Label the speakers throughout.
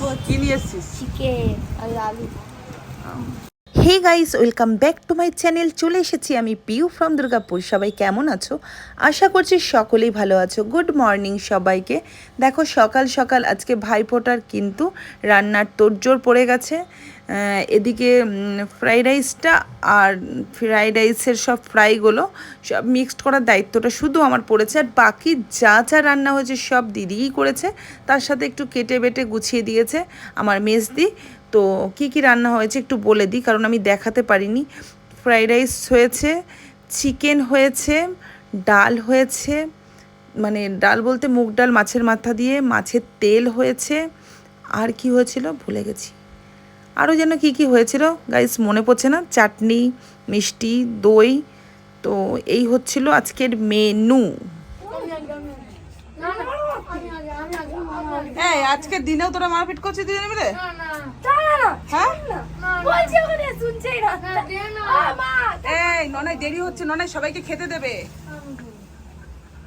Speaker 1: লাগে
Speaker 2: কি নিয়ে এসছিস?
Speaker 1: চিকেন আর আলু।
Speaker 3: Hey guys welcome back to my channel চলে এসেছি আমি পিউ ফ্রম দুর্গাপুর। সবাই কেমন আছো? আশা করছি সকলেই ভালো আছো। গুড মর্নিং সবাইকে। দেখো সকাল সকাল আজকে ভাইফোঁটার কিন্তু রান্নার তোড়জোড় পড়ে গেছে। এদিকে ফ্রাইড রাইসটা আর ফ্রাইড রাইসের সব ফ্রাইগুলো সব মিক্সড করার দায়িত্বটা শুধু আমার পড়েছে। আর বাকি যা যা রান্না হয়েছে সব দিদিই করেছে। তার সাথে একটু কেটে বেটে গুছিয়ে দিয়েছে আমার মেজদি। তো কি কি রান্না হয়েছে একটু বলে দিই, কারণ আমি দেখাতে পারিনি। ফ্রাইড রাইস হয়েছে চিকেন হয়েছে, ডাল হয়েছে মানে ডাল বলতে মুগ ডাল, মাছের মাথা দিয়ে, মাছের তেল হয়েছে। আর কি হয়েছিল ভুলে গেছি। আরও যেন কি কি হয়েছিল? গাইস মনে পড়ছে না? চাটনি মিষ্টি দই তো এই হচ্ছিল আজকের মেনু
Speaker 2: এই আজকে দিনেও তোরা মারপিট করছিস দুজনে মিলে? হ্যাঁ?
Speaker 1: বলছি ওখানে শুনছেই না। আ, মা।
Speaker 2: এই ননাই দেরি হচ্ছে ননাই সবাইকে খেতে দেবে।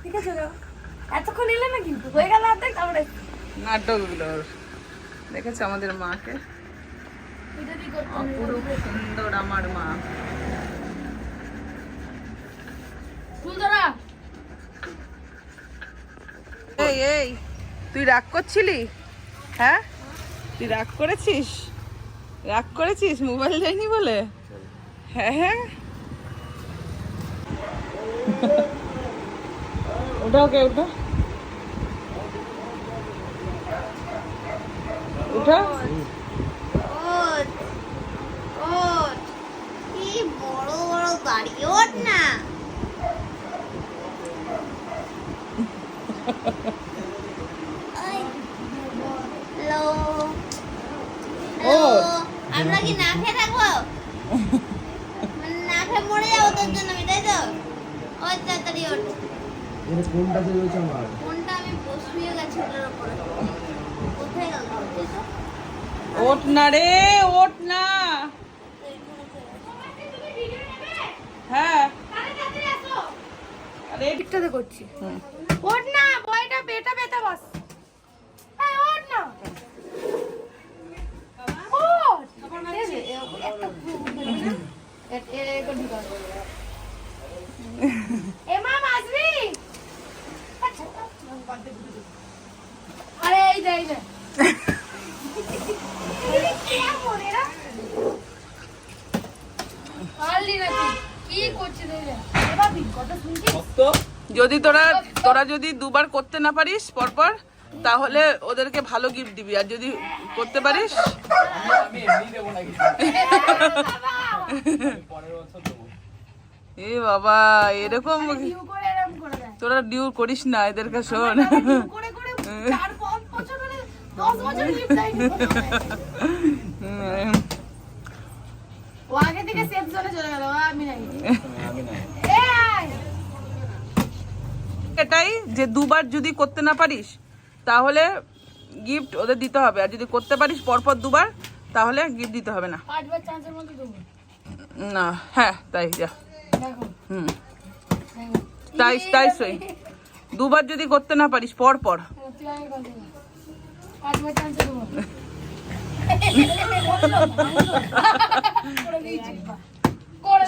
Speaker 1: ঠিক আছে এতক্ষণ এলে না কিন্তু? হয়ে গেল
Speaker 2: নাটকগুলোর দেখেছে আমাদের মাকে? অপরূপ সুন্দর আমার মা এই এই তুই রাগ করছিলি? হ্যাঁ? তুই রাগ করেছিস? রাগ করেছিস? মোবাইল যায়নি বলে? হ্যাঁ? হ্যাঁ ওটা ওকে ওটা ওট
Speaker 4: ওট কি বড় বড় গাড়ি ওঠ না হ্যালো হ্যালো আমরা কি না খেয়ে থাকব মানে না খেয়ে মরে যাব তোর জন্য আমি তাই তো ওই তাড়াতাড়ি ওঠ কোনটা আমি বসিয়ে গেছি ওটার উপরে কোথায় গেল এসো।
Speaker 2: ওঠ না রে ওঠ না। হ্যাঁ।
Speaker 1: করছি
Speaker 2: হুম।
Speaker 1: ওঠ না বয়টা বেটা বেটা বস এই ওঠ না ওঠ এই যে, এ- একটা এ- এ- এ- করে ঢুকাও। এ মাম আসবি আচ্ছা, আরে এই যে এই যে কেমন এরা? পারলি নাকি? কি করছিস এই যে? এ বাবি, কথা শুনছিস?
Speaker 2: যদি তোরা যদি দুবার করতে না পারিস পরপর, তাহলে ওদেরকে ভালো গিফট দিবি আর যদি করতে পারিস এ বাবা, এরকম। তোরা ডিউ করিস না, এদেরকে শোন
Speaker 1: এ আয়।
Speaker 2: এটাই যে দুবার যদি করতে না পারিস তাহলে গিফট ওদের দিতে হবে। আর যদি করতে পারিস পরপর দুবার তাহলে গিফট দিতে হবে না। না হ্যাঁ তাই যা। হুম। তাই তাই সই। দুবার যদি করতে না পারিস পর পর
Speaker 1: করে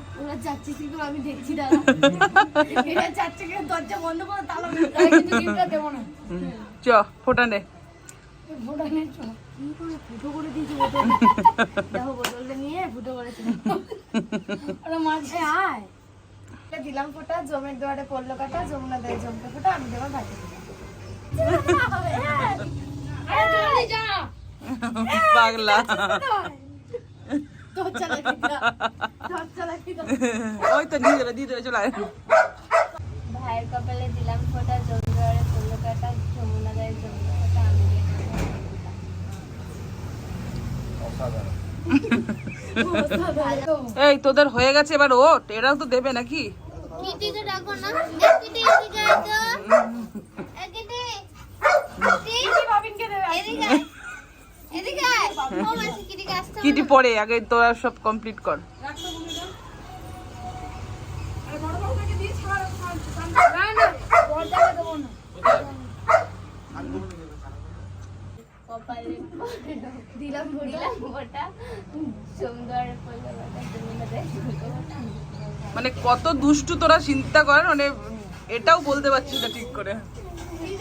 Speaker 1: যাচ্ছে আমি দেখছি দাদা। দরজা বন্ধ করে তালা মেরে কিন্তু গিফটটা দেবো না।
Speaker 2: চ ফোটা নে।
Speaker 1: ফোটা নিয়ে চলো কি করে ফুটো করে দিয়েছি বোতল দেখো বোতলটা নিয়ে ফুটো করেছি। ওরা মাঝে আয়। দিলাম ফোটা জমের দুয়ারে পড়ল কাটা যমুনা দেয় ফোটা আমি দেবো
Speaker 2: পাগলা
Speaker 1: তোর চালাকি দা তোর চালাকি দা
Speaker 2: ওই তো দিয়ে দেবে দিয়ে চলে আয়।
Speaker 4: ভাইয়ের কপালে দিলাম ফোটা জমজোয়ারে পড়ল কাটা যমুনা দেয় আমি
Speaker 2: এই তোদের হয়ে গেছে এবার ওট এরাও তো দেবে নাকি?
Speaker 4: কিটিকে ডাকো না কিটি এদিকে আয় তো। কিটি কিটি
Speaker 1: বাবিনকে দেবে?
Speaker 4: এদিকে
Speaker 2: কিটি পরে আগে তোরা সব কমপ্লিট কর।
Speaker 1: দিলাম
Speaker 4: দিলাম ওটা সুন্দর
Speaker 2: মানে কত দুষ্টু তোরা চিন্তা কর মানে এটাও বলতে পারছিস না ঠিক করে।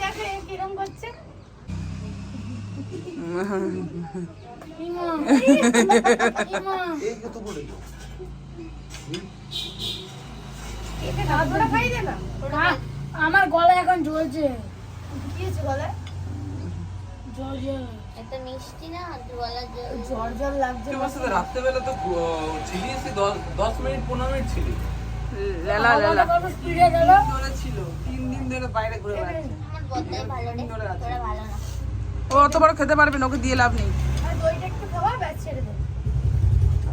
Speaker 1: দেখে কিরম করছে? আমার গলা এখন জ্বলছে। গলায়? জ্বর জ্বর
Speaker 4: এটা মিষ্টি না গলা জল
Speaker 1: জ্বর জ্বর লাগছে।
Speaker 5: রাত্রেবেলা তো আহ, ছিলি এসে দশ- দশ মিনিট পনেরো মিনিট ছিলি।
Speaker 2: লেলা লেলা।
Speaker 5: তিন দিন ধরে বাইরে ঘুরে বেড়াচ্ছে।
Speaker 4: ভালো রে ভালো না।
Speaker 2: ও অত বড় খেতে পারবে না ওকে দিয়ে লাভ নেই।
Speaker 1: আর দইটা একটু খাওয়া ব্যাস ছেড়ে দে।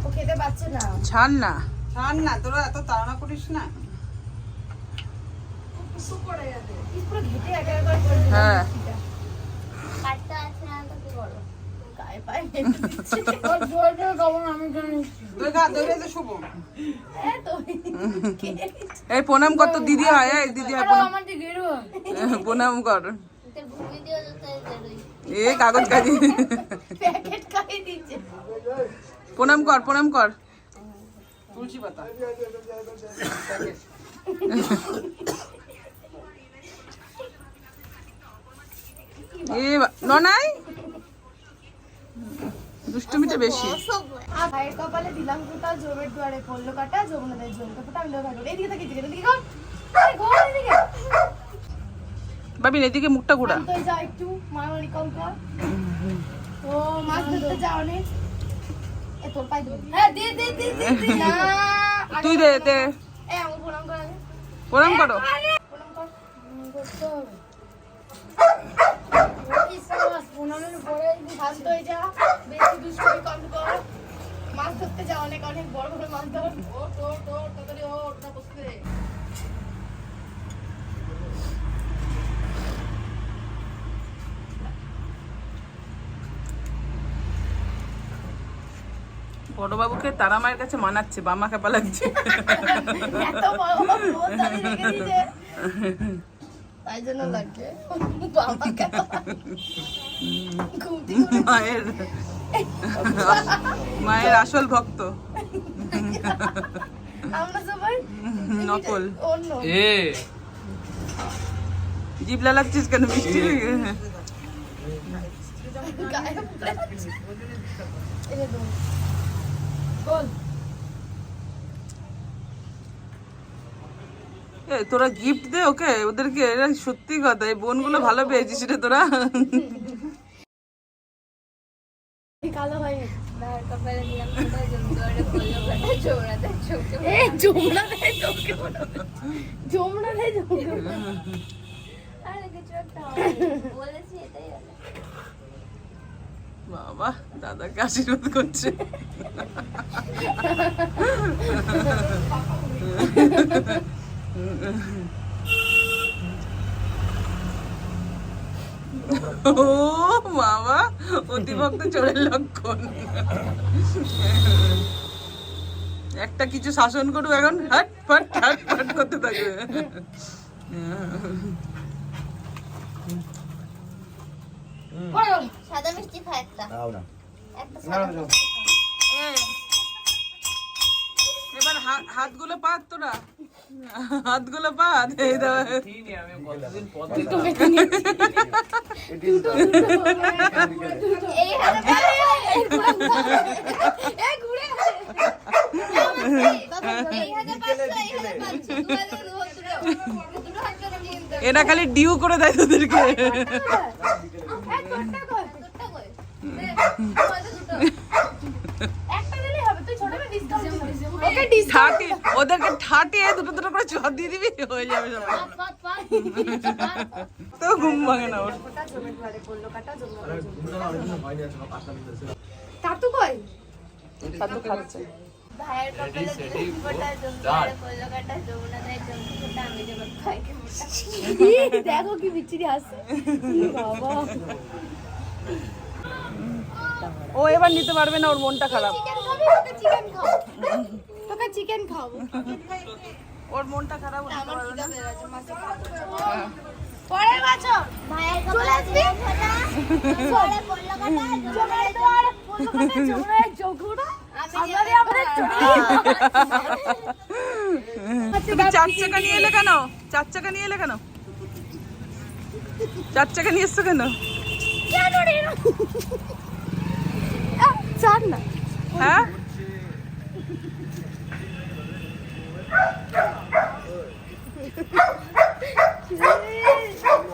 Speaker 1: ও খেতে পাচ্ছে না।
Speaker 2: ছাড় না।
Speaker 5: ছাড় না তোরা এত তাড়া করিস না।
Speaker 2: হ্যাঁ।
Speaker 1: নিচ্ছে।
Speaker 2: এই প্রণাম কর তো দিদি হয় এই দিদি হয়। প্রণাম কর।
Speaker 4: তোর ভূমি দিও তো তাই বেরোই
Speaker 2: এ কাগজ কাজি
Speaker 1: প্যাকেট দিচ্ছে
Speaker 2: প্রণাম কর প্রণাম কর।
Speaker 5: তুলসী পাতা।
Speaker 2: এ বা- ননাই? দুষ্টুমিটা বেশি।
Speaker 1: ভাইয়ের কপালে দিলাম ফোঁটা জমের দুয়ারে পড়ল কাটা যমুনা দেয় জমকে আমি এদিকে কর
Speaker 2: বাবিন এদিকে মুখটা ঘোরা
Speaker 1: যা একটু মারামারি কম কর ও মাছ ধরতে হ্যাঁ। না আগে
Speaker 2: তুই দে দে
Speaker 1: প্রণাম হয়ে যা কর মাছ ধরতে যা অনেক অনেক বড় বড় মাছ ধর ও তোর তোর তাড়াতাড়ি ও ওটা বসতে দে।
Speaker 2: বড় বাবুকে তারা মায়ের কাছে মানাচ্ছে বামা খেপা লাগছে
Speaker 1: ঘুমটি
Speaker 2: মায়ের মায়ের আসল ভক্ত।
Speaker 1: আমরা সবাই
Speaker 2: নকল।
Speaker 5: এ।
Speaker 2: জিভ লালাচ্ছিস কেন? মিষ্টি
Speaker 1: গায়ে পড়ে যাচ্ছে। এনে দে। বল
Speaker 2: এ তোরা গিফট দে ওকে? ওদেরকে এরা সত্যি কথা এই বোনগুলো ভালো পেয়েছিস রে তোরা।
Speaker 1: কালো হয়ে
Speaker 2: বাবা। দাদাকে আশীর্বাদ করছে। ও বাবা অতিভক্ত চোরের লক্ষণ। একটা কিছু শাসন করুক এখন হাট ফাট হাট ফাট করতে থাকবে।
Speaker 4: সাদা মিষ্টি খা একটা।
Speaker 2: এবার হাত- হাতগুলো পাত তোরা। হাতগুলো পাত। এই দাও। এরা খালি ডিউ করে দেয় তোদেরকে। ঠাটি ওদেরকে দুটো দুটো করে চর দিয়ে দিবি হয়ে যাবে তো ঘুম ভাঙে না ওর।
Speaker 1: তাতু কই?
Speaker 2: খাচ্ছে।
Speaker 1: দেখো কি বিচ্ছিরি আসছে বাবা।
Speaker 2: ও এবার নিতে পারবে না ওর মনটা খারাপ।
Speaker 1: তোকে চিকেন খাব
Speaker 2: ওর মনটা খারাপ
Speaker 1: আমাদের
Speaker 2: তুমি চার চাকা নিয়ে এলে কেন? চার চাকা নিয়ে এলে কেন? চার চাকা নিয়ে এসছো কেন?
Speaker 1: কেন রে? চার না।
Speaker 2: হ্যাঁ?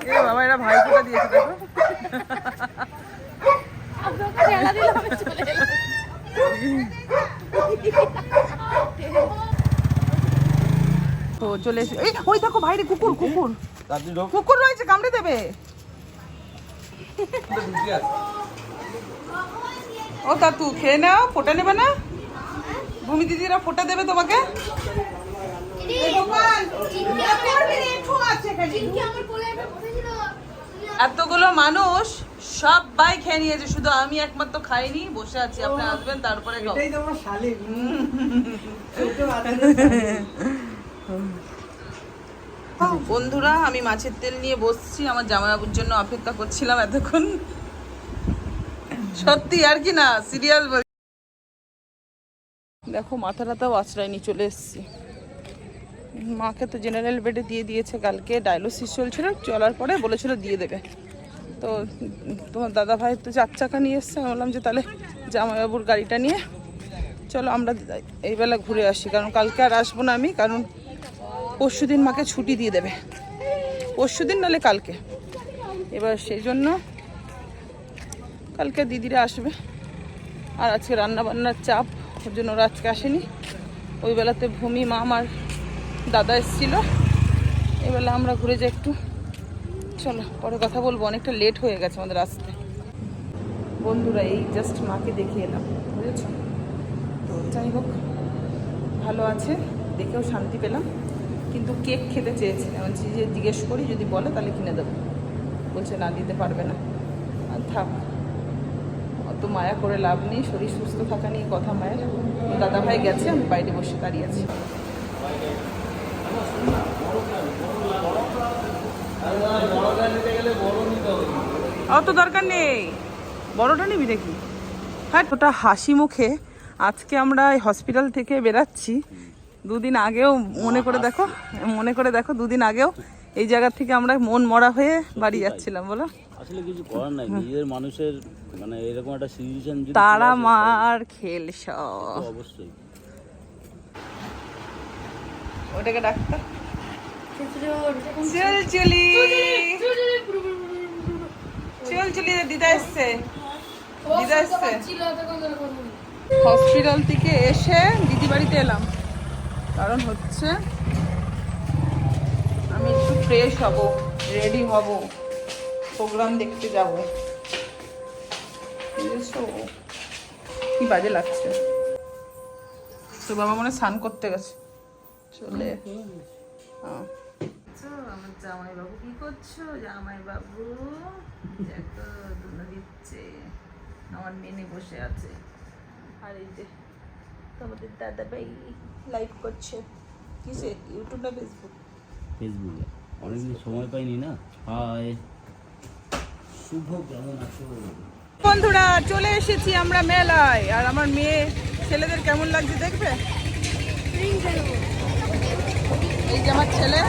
Speaker 2: এ বাবা এরা ভাই ফোটা দিয়েছে দেখো।
Speaker 1: আমি চলে
Speaker 2: এসে এই ওই দেখো বাইরে কুকুর কুকুর। কুকুর রয়েছে কামড়ে দেবে। ও তা তু খেয়ে নাও ফোটা নেবে না? ভূমি দিদিরা ফোটা দেবে তোমাকে? এতগুলো মানুষ সবাই খেয়ে নিয়েছে শুধু আমি একমাত্র খাইনি বসে আছি আপনি আসবেন তারপরে। বন্ধুরা আমি মাছের তেল নিয়ে বসছি আমার জামাইবাবুর জন্য অপেক্ষা করছিলাম এতক্ষণ। সত্যি, আর কি না সিরিয়াল দেখো মাথা টাথাও আশ্রয়নি চলে এসেছি। মাকে তো জেনারেল বেডে দিয়ে দিয়েছে কালকে ডায়ালিসিস চলছিল, চলার পরে বলেছিল দিয়ে দেবে। তো তোমার দাদা ভাই তো চার চাকা নিয়ে এসছে, আমি বললাম যে তাহলে জামাইবাবুর গাড়িটা নিয়ে চলো আমরা এই বেলা ঘুরে আসি, কারণ কালকে আর আসব না আমি, কারণ পরশু দিন মাকে ছুটি দিয়ে দেবে। পরশু দিন নাহলে কালকে। এবার সেই জন্য কালকে দিদিরা আসবে। আর আজকে রান্না বান্নার চাপ, ওর জন্য ওরা আজকে আসেনি। ওই বেলাতে ভূমি, মা আমার দাদা এসেছিল। এবেলা আমরা ঘুরে যাই একটু। চলো, পরে কথা বলব। অনেকটা লেট হয়ে গেছে আমাদের আসতে। বন্ধুরা, এই জাস্ট মাকে দেখে এলাম, বুঝেছ? তো যাই হোক, ভালো আছে। দেখেও শান্তি পেলাম। কিন্তু কেক খেতে চেয়েছে বলছি যে জিজ্ঞেস করি, যদি বলে তাহলে কিনে দেবো। বলছে, না, দিতে পারবে না। আর থাক। অত মায়া করে লাভ নেই শরীর সুস্থ থাকা নিয়ে কথা মায়ের। দাদা ভাই গেছে আমি বাইরে বসে দাঁড়িয়ে আছি অত দরকার নেই। বড়টা নিবি নাকি? হ্যাঁ ওটা হাসি মুখে। আজকে আমরা এই হসপিটাল থেকে বেরাচ্ছি। দুদিন আগেও মনে করে দেখো মনে করে দেখো দুদিন আগেও এই জায়গা থেকে আমরা মন মরা হয়ে বাড়ি যাচ্ছিলাম বলো।
Speaker 6: আসলে কিছু করার নাই নিজের মানুষের মানে এরকম একটা সিচুয়েশন যদি
Speaker 2: তারা মার খেল সব।
Speaker 6: অবশ্যই।
Speaker 2: ওটাকে ডাক্তার চল চলি চল চলি দিদা এসছে। দিদা এসছে। হসপিটাল থেকে এসে দিদি বাড়িতে এলাম। কারণ হচ্ছে আমি একটু ফ্রেশ হব রেডি হব। প্রোগ্রাম দেখতে যাব। কি বাজে লাগছে? তো বাবা মনে স্নান করতে গেছে। চলে। আচ্ছা, আমার জামাই বাবু কি করছ? জামাই বাবু দেখো দুনো দিচ্ছে। আমার মেনে বসে আছে। আর এই যে তোমাদের দাদা ভাই লাইভ করছে। কিসে? ইউটিউব না ফেসবুক
Speaker 6: ফেসবুকে অনেকদিন সময় পাইনি না? হাই শুভ কেমন আছো?
Speaker 2: বন্ধুরা চলে এসেছি আমরা মেলায়। আর আমার মেয়ে ছেলেদের কেমন লাগছে দেখবে? এই যে আমার ছেলে।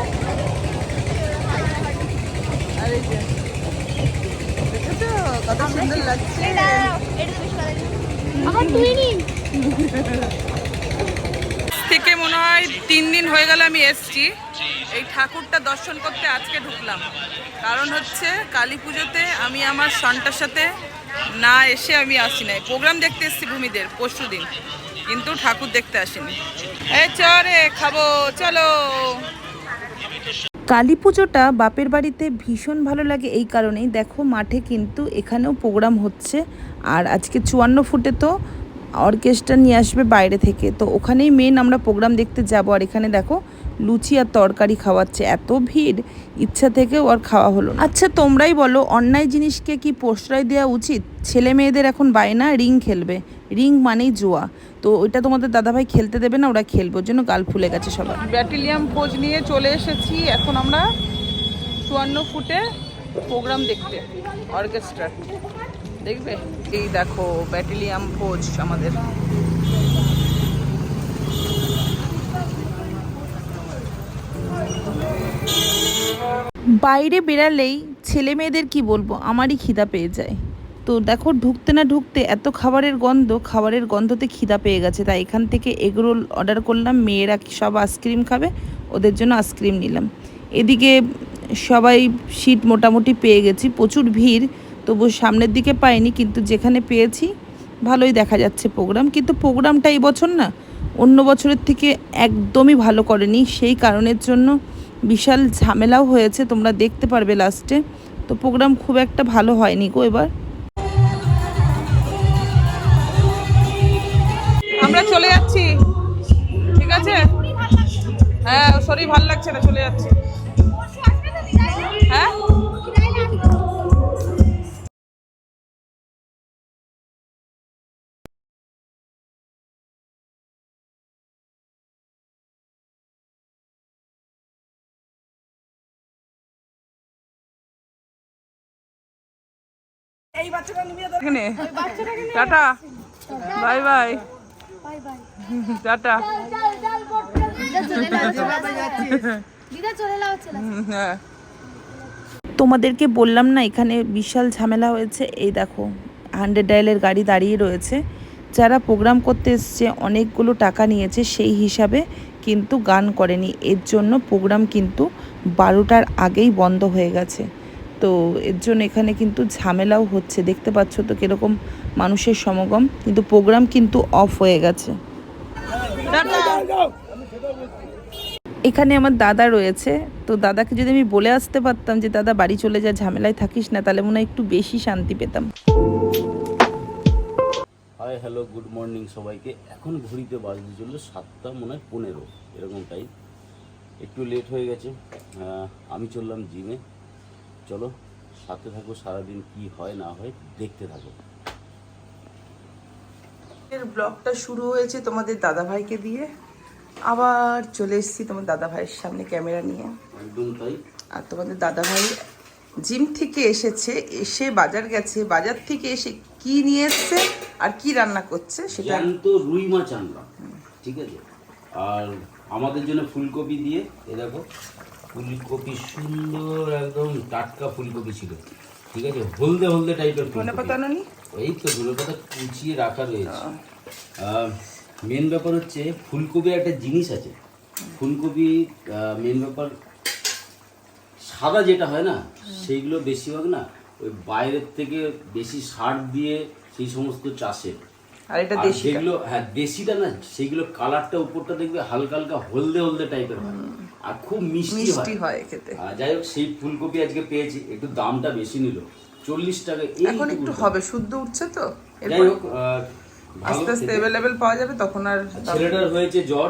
Speaker 2: আর এই যে দেখেছ? কত সুন্দর লাগছে। থেকে মনে হয় তিন দিন হয়ে গেল আমি এসছি। এই ঠাকুরটা দর্শন করতে আজকে ঢুকলাম। কারণ হচ্ছে কালী পুজোতে আমি আমার সন্টার সাথে না এসে আমি আসি নাই। প্রোগ্রাম দেখতে এসেছি ভূমিদের, পরশু দিন। কিন্তু ঠাকুর দেখতে আসিনি। এই চরে, খাব, চলো।
Speaker 3: কালী পুজোটা বাপের বাড়িতে ভীষণ ভালো লাগে এই কারণেই। দেখো, মাঠে কিন্তু এখানেও প্রোগ্রাম হচ্ছে। আর আজকে চুয়ান্ন ফুটে তো অর্কেস্ট্রা নিয়ে আসবে বাইরে থেকে। তো ওখানেই মেন আমরা প্রোগ্রাম দেখতে যাব। আর এখানে দেখো লুচি আর তরকারি খাওয়াচ্ছে, এত ভিড়, ইচ্ছা থেকেও আর খাওয়া হলো। আচ্ছা তোমরাই বলো, অন্যায় জিনিসকে কি প্রশ্রয় দেওয়া উচিত? ছেলে মেয়েদের এখন বায়না, রিং খেলবে। রিং মানেই জুয়া। তো ওইটা তোমাদের দাদাভাই খেলতে দেবে না, ওরা খেলবে জন্য গাল ফুলে গেছে সবার।
Speaker 2: ব্যাটেলিয়াম ভোজ নিয়ে চলে এসেছি, এখন আমরা চুয়ান্ন ফুটে প্রোগ্রাম দেখতে, অর্কেস্ট্রার। দেখবে? এই দেখো, ব্যাটেলিয়াম ভোজ আমাদের।
Speaker 3: বাইরে বেরালেই ছেলে মেয়েদের কি বলব? আমারই খিদা পেয়ে যায়। তো দেখো, ঢুকতে না ঢুকতে এত খাবারের গন্ধ, খাবারের গন্ধতে খিদা পেয়ে গেছে। তাই এখান থেকে এগরোল অর্ডার করলাম, মেয়েরা সব আইসক্রিম খাবে? ওদের জন্য আইসক্রিম নিলাম। এদিকে সবাই সিট মোটামুটি পেয়ে গেছি, প্রচুর ভিড় তবু সামনের দিকে পাইনি, কিন্তু যেখানে পেয়েছি ভালোই দেখা যাচ্ছে প্রোগ্রাম। কিন্তু প্রোগ্রামটা এই বছর না, অন্য বছরের থেকে একদমই ভালো করেনি। সেই কারণের জন্য বিশাল ঝামেলাও হয়েছে, তোমরা দেখতে পারবে লাস্টে তো প্রোগ্রাম খুব একটা ভালো হয়নি গো এবার।
Speaker 2: আমরা চলে যাচ্ছি। ঠিক আছে? হ্যাঁ শরীর ভালো লাগছে না, চলে যাচ্ছি। এখানে। Tata. Bye bye.
Speaker 1: Bye bye.
Speaker 2: Tata.
Speaker 1: যাও চলে যাও।
Speaker 2: হ্যাঁ।
Speaker 3: তোমাদেরকে বললাম না এখানে বিশাল ঝামেলা হয়েছে। এই দেখো হান্ড্রেড ডায়ালের গাড়ি দাঁড়িয়ে রয়েছে। যারা প্রোগ্রাম করতে এসছে অনেকগুলো টাকা নিয়েছে সেই হিসাবে কিন্তু গান করেনি। এর জন্য প্রোগ্রাম কিন্তু বারোটার আগেই বন্ধ হয়ে গেছে। তো এর জন্য এখানে কিন্তু ঝামেলাও হচ্ছে। দেখতে পাচ্ছ তো কীরকম মানুষের সমাগম। কিন্তু প্রোগ্রাম কিন্তু অফ হয়ে গেছে। এখানে আমার দাদা রয়েছে। তো দাদাকে যদি আমি বলে আসতে পারতাম যে, দাদা, বাড়ি চলে যা, ঝামেলায় থাকিস না, তাহলে মনে হয় একটু বেশি শান্তি পেতাম।
Speaker 6: হাই হ্যালো গুড মর্নিং সবাইকে। এখন ঘড়িতে বাজতে চলল সাতটা, মনে হয় পনেরো, এরকম টাইম একটু লেট হয়ে গেছে। আমি চললাম জিমে চলো সাথে থাকো সারাদিন কি হয় না হয় দেখতে থাকো।
Speaker 3: এর ব্লগটা শুরু হয়েছে তোমাদের দাদা ভাইকে দিয়ে। আবার চলে এসেছি তোমার দাদা ভাইয়ের সামনে ক্যামেরা নিয়ে।
Speaker 6: একদম তাই।
Speaker 3: আর তোমাদের দাদা ভাই জিম থেকে এসেছে এসে বাজার গেছে। বাজার থেকে এসে কি নিয়ে এসছে আর কি রান্না করছে সেটা
Speaker 6: তো রুই মাছ আনলাম ঠিক আছে? আর আমাদের জন্য ফুলকপি দিয়ে এ দেখো ফুলকপি সুন্দর একদম টাটকা ফুলকপি ছিল। ঠিক আছে? হলদে হলদে টাইপের
Speaker 3: ধনে পাতা আনোনি?
Speaker 6: এই তো ধনে পাতা কুচিয়ে রাখা রয়েছে। মেন ব্যাপার হচ্ছে ফুলকপি একটা জিনিস আছে। ফুলকপি মেন ব্যাপার সাদা যেটা হয় না সেইগুলো বেশিরভাগ না। ওই বাইরের থেকে বেশি সার দিয়ে সেই সমস্ত চাষের।
Speaker 3: আর এটা দেশি
Speaker 6: যেগুলো হ্যাঁ দেশিটা না সেগুলো কালারটা উপরটা দেখবে হালকা হালকা হলদে হলদে টাইপের হয়। আর খুব মিষ্টি হয়।
Speaker 3: খেতে।
Speaker 6: যাই হোক সেই ফুলকপি আজকে পেয়েছি। একটু দামটা বেশি নিল। চল্লিশ টাকা
Speaker 3: এখন একটু হবে শুদ্ধ উঠছে তো?
Speaker 6: যাই হোক
Speaker 3: আস্তে আস্তে। অ্যাভেলেবেল পাওয়া যাবে তখন আর
Speaker 6: ছেলেটার হয়েছে জ্বর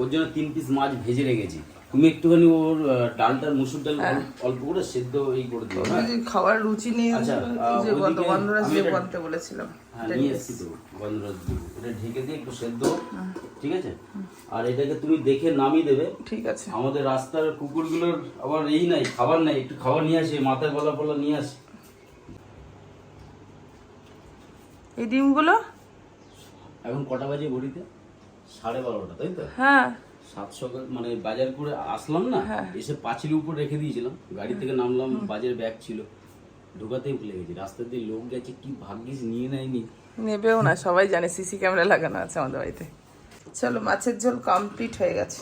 Speaker 6: ওর জন্য তিন পিস মাছ ভেজে রেখেছি। তুমি একটুখানি ওর ডালটা মুসুর ডাল
Speaker 3: হ্যাঁ।
Speaker 6: অল্প- করে সেদ্ধ এই করে দিও হ্যাঁ?
Speaker 3: খাওয়ার রুচি নেই
Speaker 6: আচ্ছা,
Speaker 3: যে গন্ধরাজ
Speaker 6: আমি
Speaker 3: বলতে বলেছিলাম
Speaker 6: হ্যাঁ নিয়ে
Speaker 3: নিয়ে
Speaker 6: এসছি তো দুধ। এটা ঢেকে দিয়ে একটু সেদ্ধ ঠিক আছে? আর এটাকে তুমি দেখে নামিয়ে দেবে।
Speaker 3: ঠিক আছে।
Speaker 6: আমাদের রাস্তার কুকুরগুলোর আবার এই নাই খাবার নাই একটু খাবার নিয়ে আসে মাথায় গলা পলা নিয়ে আসে।
Speaker 3: এই ডিমগুলো?
Speaker 6: এখন কটা বাজে ঘড়িতে? সাড়ে বারোটা তাই তো?
Speaker 3: হ্যাঁ।
Speaker 6: সাত সকাল মানে বাজার করে আসলাম না এসে পাঁচিলের উপর রেখে দিয়েছিলাম। গাড়ি থেকে নামলাম বাজার ব্যাগ ছিল ঢোকাতেই ভুলে গেছি। রাস্তা দিয়ে লোক গেছে কি ভাগ্যিস নিয়ে নেয়নি।
Speaker 3: নেবেও না সবাই জানে সিসি ক্যামেরা লাগানো আছে আমাদের বাড়িতে। চলো মাছের ঝোল কমপ্লিট হয়ে গেছে।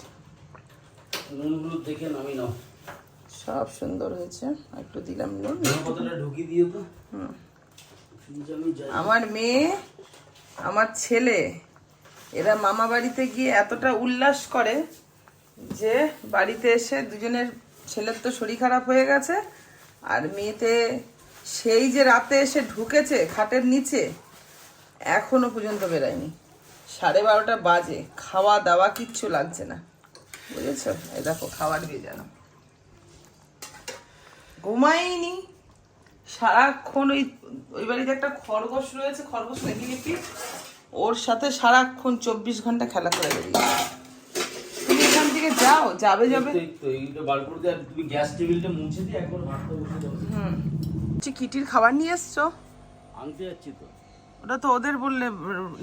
Speaker 6: নুনগুলো দেখে নামি নাও।
Speaker 3: সব সুন্দর হয়েছে একটু দিলাম নুন।
Speaker 6: ঢুকিয়ে দিও তো।
Speaker 3: আমার মেয়ে আমার ছেলে এরা মামা বাড়িতে গিয়ে এতটা উল্লাস করে যে বাড়িতে এসে দুজনের ছেলের তো শরীর খারাপ হয়ে গেছে, আর মেয়েতে সেই যে রাতে এসে ঢুকেছে খাটের নিচে,
Speaker 2: এখনও পর্যন্ত বেরায়নি। সাড়ে বারোটা বাজে, খাওয়া দাওয়া কিচ্ছু লাগছে না। বুঝেছ? এই দেখো, খাবার ভেজানো ঘুমাইনি। সারাক্ষণ ওই ওই বাড়িতে একটা খরগোশ রয়েছে, খরগোশ নাকি ওর সাথে সারাক্ষণ চব্বিশ ঘণ্টা খেলা করে বেরিয়েছে তুমি এখান থেকে যাও যাবে যাবে। কিটির খাবার নিয়ে এসছো?
Speaker 6: আনতে যাচ্ছি তো।
Speaker 2: ওটা তো ওদের বললে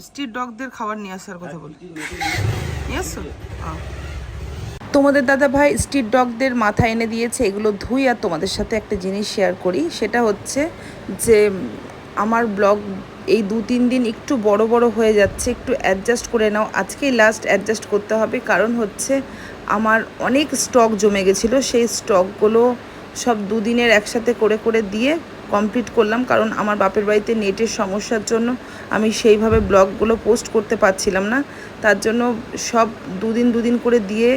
Speaker 2: স্ট্রিট ডগদের খাবার নিয়ে আসার কথা বলি নিয়ে এসছো
Speaker 3: তোমাদের দাদা ভাই স্ট্রিট ডগদের মাথা এনে দিয়েছে এগুলো ধুই আর তোমাদের সাথে একটা জিনিস শেয়ার করি। সেটা হচ্ছে যে আমার ব্লগ এই দু তিন দিন একটু বড় বড় হয়ে যাচ্ছে, একটু অ্যাডজাস্ট করে নাও। আজকেই লাস্ট অ্যাডজাস্ট করতে হবে, কারণ হচ্ছে আমার অনেক স্টক জমে গেছিল, সেই স্টকগুলো সব দুদিনের একসাথে করে করে দিয়ে কমপ্লিট করলাম, কারণ আমার বাপের বাড়িতে নেটের সমস্যার জন্য আমি সেইভাবে ব্লগগুলো পোস্ট করতে পারছিলাম না। তার জন্য সব দুদিন দুদিন করে দিয়ে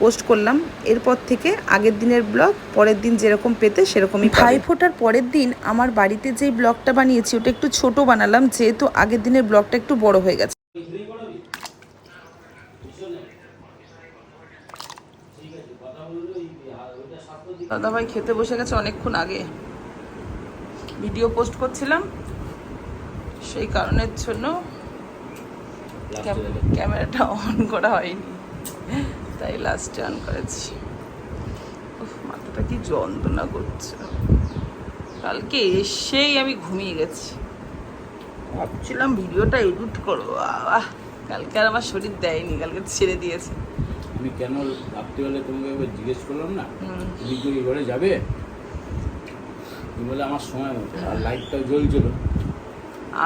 Speaker 3: পোস্ট করলাম। এরপর থেকে আগের দিনের ব্লগ পরের দিন যেরকম পেতে সেরকমই ভাই ফোটার পরের দিন আমার বাড়িতে যেই ব্লগটা বানিয়েছি ওটা একটু ছোট বানালাম যেহেতু আগের দিনের ব্লগটা একটু বড় হয়ে গেছে।
Speaker 2: দাদা ভাই খেতে বসে গেছে অনেকক্ষণ আগে। ভিডিও পোস্ট করছিলাম। সেই কারণের জন্য ক্যামেরাটা অন করা হয়নি। তাই লাস্ট অন করেছি। মাথাটা কি যন্ত্রণা করছে। কালকে এসেই আমি ঘুমিয়ে গেছি। ভাবছিলাম ভিডিওটা এডিট করব। আহ কালকে আর আমার শরীর দেয়নি কালকে ছেড়ে দিয়েছে।
Speaker 6: আমি কেন রাত্রিবেলা তোমাকে একবার জিজ্ঞেস করলাম না? তুমি কি এবারে যাবে? তুমি বলে আমার সময় মতো আর লাইটটাও জ্বলছিল।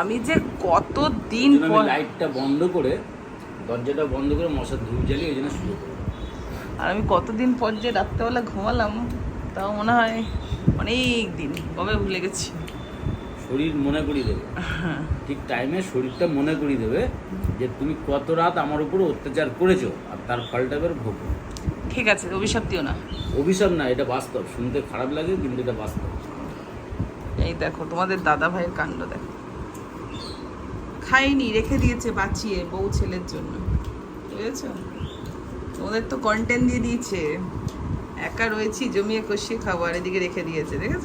Speaker 2: আমি যে কত দিন পর
Speaker 6: লাইটটা বন্ধ করে দরজাটা বন্ধ করে মশার ধূপ জ্বালিয়ে ওই জন্য শুরু করলাম
Speaker 2: আর আমি কতদিন পর যে রাত্রেবেলা ঘুমালাম তাও মনে হয় অনেক দিন কবে ভুলে গেছি।
Speaker 6: শরীর মনে করিয়ে দেবে। ঠিক টাইমে শরীরটা মনে করিয়ে দেবে যে তুমি কত রাত আমার উপর অত্যাচার করেছ আর তার ফলটা এবার ভোগ।
Speaker 2: ঠিক আছে অভিশাপ দিও না।
Speaker 6: অভিশাপ না এটা বাস্তব। শুনতে খারাপ লাগে কিন্তু এটা বাস্তব।
Speaker 2: এই দেখো তোমাদের দাদা ভাইয়ের কাণ্ড দেখো। খাইনি রেখে দিয়েছে বাঁচিয়ে বউ ছেলের জন্য। বুঝেছ? তোমাদের তো কন্টেন্ট দিয়ে দিয়েছে। একা রয়েছি জমিয়ে কষিয়ে খাব আর এদিকে রেখে দিয়েছে দেখেছ?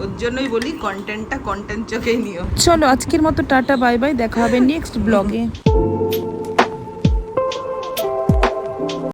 Speaker 2: ওর জন্যই বলি কন্টেন্টটা কন্টেন্ট চোখেই নিও।
Speaker 3: চলো আজকের মতো টাটা বাই বাই দেখা হবে নেক্সট ব্লগে